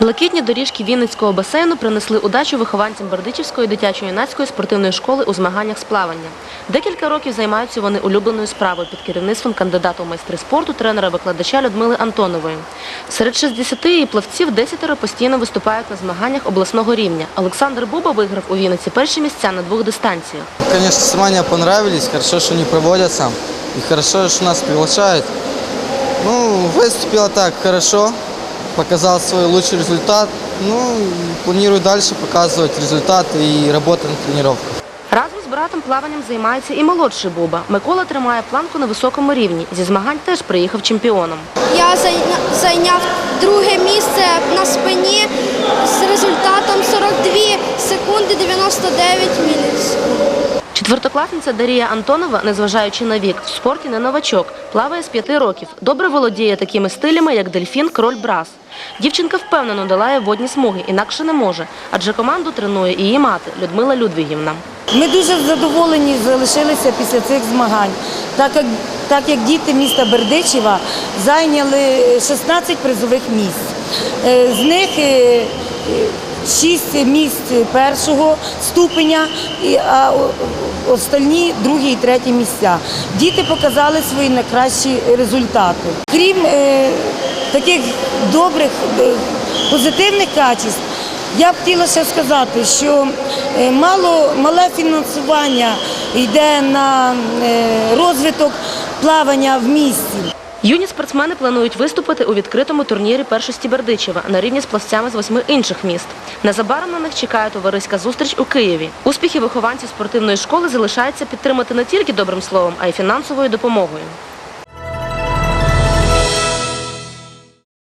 Блакитні доріжки Вінницького басейну принесли удачу вихованцям Бердичівської дитячо-юнацької спортивної школи у змаганнях з плавання. Декілька років займаються вони улюбленою справою під керівництвом кандидата у майстри спорту, тренера-викладача Людмили Антонової. Серед 60 її плавців десятеро постійно виступають на змаганнях обласного рівня. Олександр Буба виграв у Вінниці перші місця на двох дистанціях. Конечно, соревнования понравились, хорошо, что они проводятся. И хорошо, что нас приглашают. Ну, выступила так хорошо, показал свой лучший результат. Ну, планирую дальше показывать результаты и работать на тренировках. Разом з братом плаванням займається і молодший Буба. Микола тримає планку на високому рівні. Зі змагань теж приїхав чемпіоном. Я зайня- зайняв друге місце на спині з результатом 42 секунди 99 мілісекунд. Четвертокласниця Дарія Антонова, незважаючи на вік, в спорті не новачок, плаває з п'яти років. Добре володіє такими стилями, як дельфін, кроль, брас. Дівчинка впевнено долає водні смуги, інакше не може, адже команду тренує її мати Людмила Людвігівна. Ми дуже задоволені залишилися після цих змагань, так як, так як діти міста Бердичева зайняли 16 призових місць. Е, З них 6 місць першого ступеня, а остальні другі і треті місця. Діти показали свої найкращі результати. Крім е, таких добрих, е, позитивних качеств, я б хотіла ще сказати, що е, мало, мале фінансування йде на розвиток плавання в місті. Юні спортсмени планують виступити у відкритому турнірі першості Бердичева на рівні з плавцями з восьми інших міст. Незабаром на них чекає товариська зустріч у Києві. Успіхи вихованців спортивної школи залишається підтримати не тільки добрим словом, а й фінансовою допомогою.